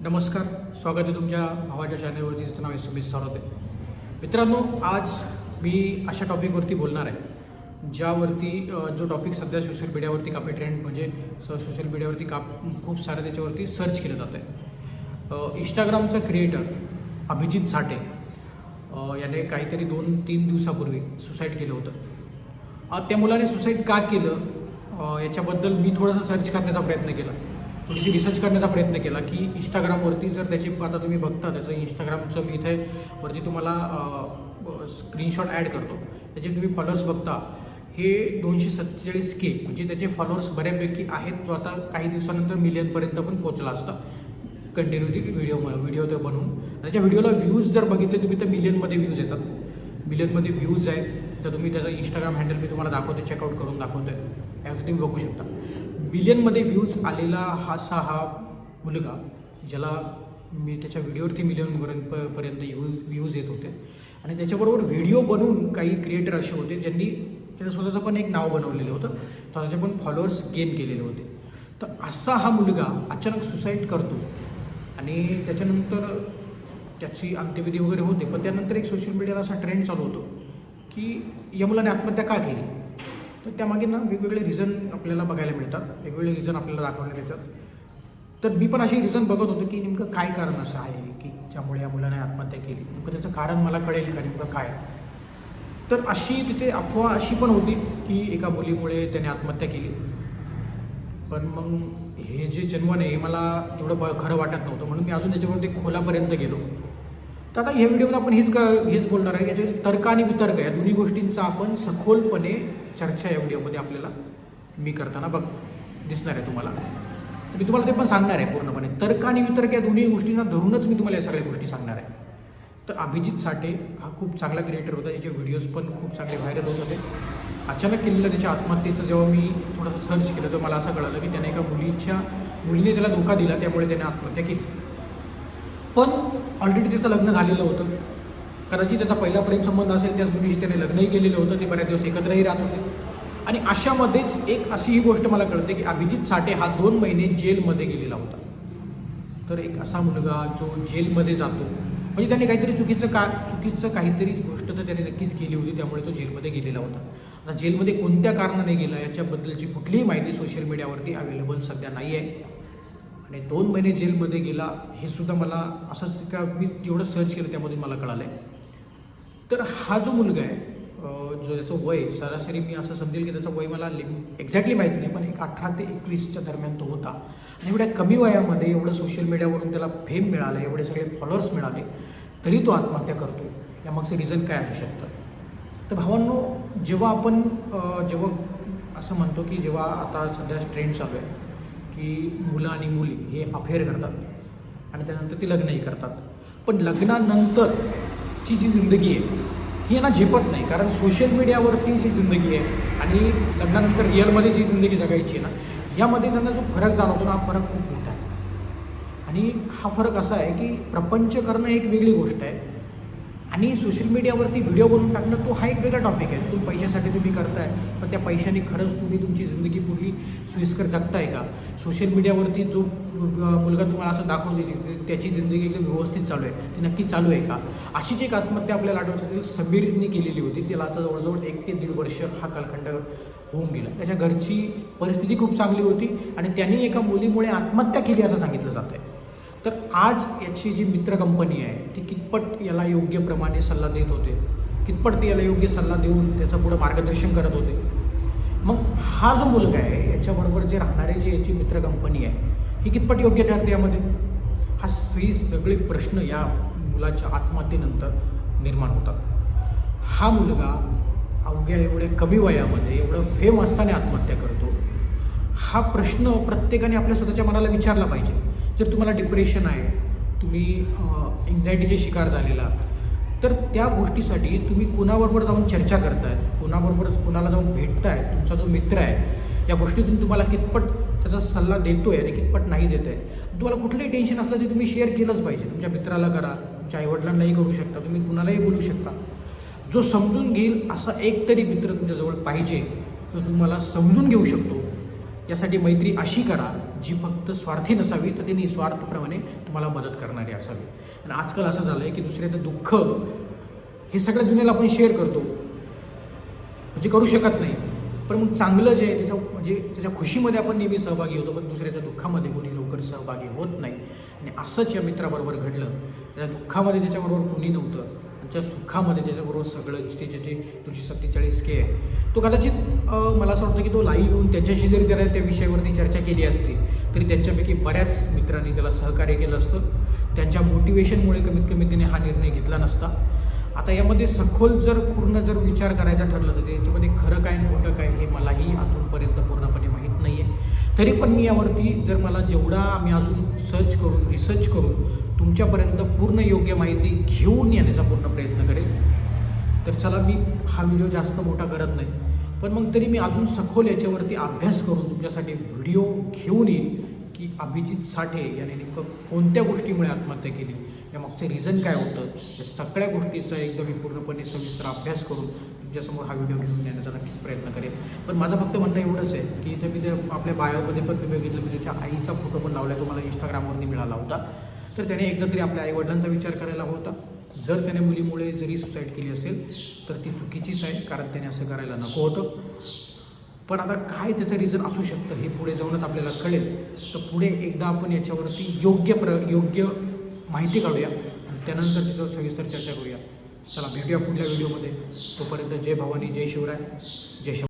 नमस्कार स्वागत आहे तुमच्या भावाच्या चॅनलवरती त्याचं नाव आहे सुमित सारोदे आहे मित्रांनो आज मी अशा टॉपिकवरती बोलणार आहे ज्यावरती जो टॉपिक सध्या सोशल मीडियावरती कापी ट्रेंड म्हणजे सोशल मीडियावरती काप खूप सारं त्याच्यावरती सर्च केलं जातं आहे इंस्टाग्रामचा क्रिएटर अभिजित साठे याने काहीतरी दोन तीन दिवसापूर्वी सुसाईड केलं होतं. त्या मुलाने सुसाईड का केलं? याच्याबद्दल मी थोडंसं सर्च करण्याचा प्रयत्न केला. थोडीशी रिसर्च करण्याचा प्रयत्न केला की इंस्टाग्रामवरती जर त्याची आता तुम्ही बघता त्याचं इंस्टाग्रामचं मी इथे वरती तुम्हाला स्क्रीनशॉट ॲड करतो. त्याचे तुम्ही फॉलोअर्स बघता. हे दोनशे सत्तेचाळीस के म्हणजे त्याचे फॉलोअर्स बऱ्यापैकी आहेत जो आता काही दिवसानंतर मिलियनपर्यंत पण पोचला असता. कंटिन्यू व्हिडिओ व्हिडिओ ते बनवून. त्याच्या व्हिडिओला व्ह्यूज जर बघितले तुम्ही तर मिलियनमध्ये व्ह्यूज येतात. मिलियनमध्ये व्ह्यूज आहेत. तर तुम्ही त्याचं इंस्टाग्राम हँडल मी तुम्हाला दाखवते चेकआउट करून दाखवतो. आहे यावर तुम्ही बघू शकता. मिलियनमध्ये व्ह्यूज आलेला हा सा हा मुलगा ज्याला मी त्याच्या व्हिडिओवरती मिलियनपर्यंत प- पर्यंत व्ह्यूज व्ह्यूज येत होते. आणि त्याच्याबरोबर व्हिडिओ बनवून काही क्रिएटर असे होते ज्यांनी त्याचं स्वतःचं पण एक नाव बनवलेलं होतं. स्वतःचे पण फॉलोअर्स गेन केलेले होते. तर असा हा मुलगा अचानक सुसाईड करतो. आणि त्याच्यानंतर त्याची अंत्यविधी वगैरे होते. पण त्यानंतर एक सोशल मीडियाला असा ट्रेंड चालू होतो की या मुलाने आत्महत्या का केली? तर त्यामागे ना वेगवेगळे रिझन आपल्याला बघायला मिळतात. वेगवेगळे रिझन आपल्याला दाखवण्यात येतात. तर मी पण अशी रिझन बघत होतो की नेमकं काय कारण असं आहे की ज्यामुळे या मुलाने आत्महत्या केली? नेमकं त्याचं कारण मला कळेल का? नेमकं काय? तर अशी तिथे अफवा अशी पण होती की एका मुलीमुळे त्याने आत्महत्या केली. पण मग हे जे जन्मन आहे हे मला तेवढं ब खरं वाटत नव्हतं. म्हणून मी अजून त्याच्यावरती खोलापर्यंत गेलो. तर आता ह्या व्हिडिओमध्ये आपण हेच क हेच बोलणार आहे. याचे तर्क आणि वितर्क या दोन्ही गोष्टींचा आपण सखोलपणे चर्चा या व्हिडिओमध्ये आपल्याला मी करताना बघ दिसणार आहे तुम्हाला. तर मी तुम्हाला ते पण सांगणार आहे पूर्णपणे. तर्क आणि वितर्क या दोन्ही गोष्टींना धरूनच मी तुम्हाला या सगळ्या गोष्टी सांगणार आहे. तर अभिजित साठे हा खूप चांगला क्रिएटर होता. त्याचे व्हिडिओज पण खूप चांगले व्हायरल होत होते. अचानक केलेलं त्याच्या आत्महत्येचं जेव्हा मी थोडंसं सर्च केलं तर मला असं कळलं की त्याने एका मुलीच्या मुलीने त्याला धोका दिला. त्यामुळे त्याने आत्महत्या केली. पण ऑलरेडी त्याचं लग्न झालेलं होतं. कदाचित त्याचा पहिला प्रेमसंबंध असेल त्याच मुलीशी त्याने लग्नही केलेलं होतं ते बऱ्याच दिवस एकत्रही राहत होते. आणि अशामध्येच एक अशी ही गोष्ट मला कळते की अभिजित साठे हा दोन महिने जेलमध्ये गेलेला होता. तर एक असा मुलगा जो जेलमध्ये जातो. म्हणजे त्याने काहीतरी चुकीचं का चुकीचं काहीतरी गोष्ट तर त्याने नक्कीच केली होती त्यामुळे तो जेलमध्ये गेलेला होता. आता जेलमध्ये कोणत्या कारणाने गेला याच्याबद्दलची कुठलीही माहिती सोशल मीडियावरती अवेलेबल सध्या नाही आहे आणि दोन महिने जेलमध्ये गेला हे सुद्धा मला असंच का मी जेवढं सर्च केलं त्यामधून मला कळालं आहे तर हा जो मुलगा आहे जो त्याचं वय सरासरी मी असं समजेल की त्याचं वय मला लिम एक्झॅक्टली माहीत नाही पण एक अठरा ते एकवीसच्या दरम्यान तो होता. आणि एवढ्या कमी वयामध्ये एवढं सोशल मीडियावरून त्याला फेम मिळालं एवढे सगळे फॉलोअर्स मिळाले तरी तो आत्महत्या करतो. यामागचं रिझन काय असू शकतं? तर भावांनो जेव्हा आपण जेव्हा असं म्हणतो की जेव्हा आता सध्या ट्रेंड चालू आहे की मुलं आणि मुली हे अफेअर करतात. आणि त्यानंतर ती लग्नही करतात. पण लग्नानंतरची जी जिंदगी आहे ही यांना झेपत नाही. कारण सोशल मीडियावरती जी जिंदगी आहे आणि लग्नानंतर रिअलमध्ये जी जिंदगी जगायची आहे ना यामध्ये त्यांना जो फरक जाणवतो ना हा फरक खूप मोठा आहे. आणि हा फरक असा आहे की प्रपंच करणं एक वेगळी गोष्ट आहे. आणि सोशल मीडियावरती व्हिडिओ बनवून टाकणं तो हा एक वेगळा टॉपिक आहे. तुम्ही पैशासाठी तुम्ही करताय पण त्या पैशाने खरंच तुम्ही तुमची जिंदगी पूर्वी सोयीस्कर जगताय का? सोशल मीडियावरती जो मुलगा तुम्हाला असं दाखवते त्याची जिंदगी एकदम व्यवस्थित चालू आहे. ती नक्की चालू आहे का? अशीच एक आत्महत्या आपल्याला आठवत असेल समीरने केलेली होती. त्याला आता जवळजवळ एक ते दीड वर्ष हा कालखंड होऊन गेला. त्याच्या घरची परिस्थिती खूप चांगली होती आणि त्यांनी एका मुलीमुळे आत्महत्या केली असं सांगितलं जात आहे तर आज याची जी मित्र कंपनी आहे ती कितपट याला योग्य प्रमाणे सल्ला देत होते? कितपट ते याला योग्य सल्ला देऊन त्याचं पुढं मार्गदर्शन करत होते? मग हा जो मुलगा आहे याच्याबरोबर जे राहणारे जी याची मित्र कंपनी आहे ही कितपट योग्य ठरते यामध्ये? हा ही सगळे प्रश्न या मुलाच्या आत्महत्येनंतर निर्माण होतात. हा मुलगा अवघ्या एवढ्या कमी वयामध्ये एवढं फेम असताना आत्महत्या करतो. हा प्रश्न प्रत्येकाने आपल्या स्वतःच्या मनाला विचारला पाहिजे. जर तुम्हाला डिप्रेशन आहे तुम्ही एन्झायटीचे शिकार झालेला तर त्या गोष्टीसाठी तुम्ही कुणाबरोबर जाऊन चर्चा करतायत कुणाबरोबर कुणाला जाऊन भेटताय तुमचा जो मित्र आहे या गोष्टीतून तुम्हाला कितपट त्याचा सल्ला देतो आहे आणि कितपट नाही देत आहे तुम्हाला कुठलंही टेन्शन असलं ते तुम्ही शेअर केलंच पाहिजे. तुमच्या मित्राला करा तुमच्या आईवडिलांनाही करू शकता तुम्ही कुणालाही बोलू शकता. जो समजून घेईल असा एक तरी मित्र तुमच्याजवळ पाहिजे जो तुम्हाला समजून घेऊ शकतो. यासाठी मैत्री अशी करा जी फक्त स्वार्थी नसावी तर ती निस्वार्थप्रमाणे तुम्हाला मदत करणारी असावी. आणि आजकाल असं झालं आहे की दुसऱ्याचं दुःख हे सगळ्या दुनियेला आपण शेअर करतो. म्हणजे करू शकत नाही. पण मग चांगलं जे आहे त्याचं म्हणजे त्याच्या खुशीमध्ये आपण नेहमी सहभागी होतो पण दुसऱ्याच्या दुःखामध्ये कोणी लवकर सहभागी होत नाही. आणि असंच या मित्राबरोबर घडलं त्याच्या दुःखामध्ये त्याच्याबरोबर कोणी नव्हतं. त्याच्या सुखामध्ये त्याच्याबरोबर सगळं ते जे जे तुझी सत्तेचाळीस के आहे तो कदाचित मला असं वाटतं की तो लाईव्ह येऊन त्यांच्याशी जरी त्याने त्या विषयावरती चर्चा केली असती तरी त्यांच्यापैकी बऱ्याच मित्रांनी त्याला सहकार्य केलं असतं. त्यांच्या मोटिवेशनमुळे कमीत कमी त्याने हा निर्णय घेतला नसता. आता यामध्ये सखोल जर पूर्ण जर विचार करायचा ठरलं तर त्याच्यामध्ये खरं काय आणि खोटं काय हे मलाही अजूनपर्यंत पूर्णपणे माहीत नाही आहे तरी पण मी यावरती जर मला जेवढा आम्ही अजून सर्च करून रिसर्च करून तुमच्यापर्यंत पूर्ण योग्य माहिती घेऊन येण्याचा पूर्ण प्रयत्न करेल. तर चला मी हा व्हिडिओ जास्त मोठा करत नाही. पण मग तरी मी अजून सखोल याच्यावरती अभ्यास करून तुमच्यासाठी व्हिडिओ घेऊन येईन की अभिजित साठे याने नेमकं कोणत्या गोष्टीमुळे आत्महत्या केली? या मागचं रिझन काय होतं? या सगळ्या गोष्टीचा एकदम मी पूर्णपणे सविस्तर अभ्यास करून तुमच्यासमोर हा व्हिडिओ घेऊन येण्याचा नक्कीच प्रयत्न करेन. पण माझं फक्त म्हणणं एवढंच आहे की इथे मी ते आपल्या बायोमध्ये पण तुम्ही बघितलं की त्याच्या आईचा फोटो पण लावला तो मला इंस्टाग्रामवरती मिळाला होता. तर त्याने एकदा तरी आपल्या आईवडिलांचा विचार करायला होता. जर त्याने मुलीमुळे जरी सुसाईड केली असेल तर ती चुकीचीच आहे कारण त्याने असं करायला नको होतं. पण आता काय त्याचं रिझन असू शकतं हे पुढे जाऊनच आपल्याला कळेल. तर पुढे एकदा आपण याच्यावरती योग्य प्र योग्य माहिती काढूया आणि त्यानंतर त्याच्यावर सविस्तर चर्चा करूया. चला भेटूया पुढल्या व्हिडिओमध्ये तोपर्यंत जय भवानी जय शिवराय जय शिव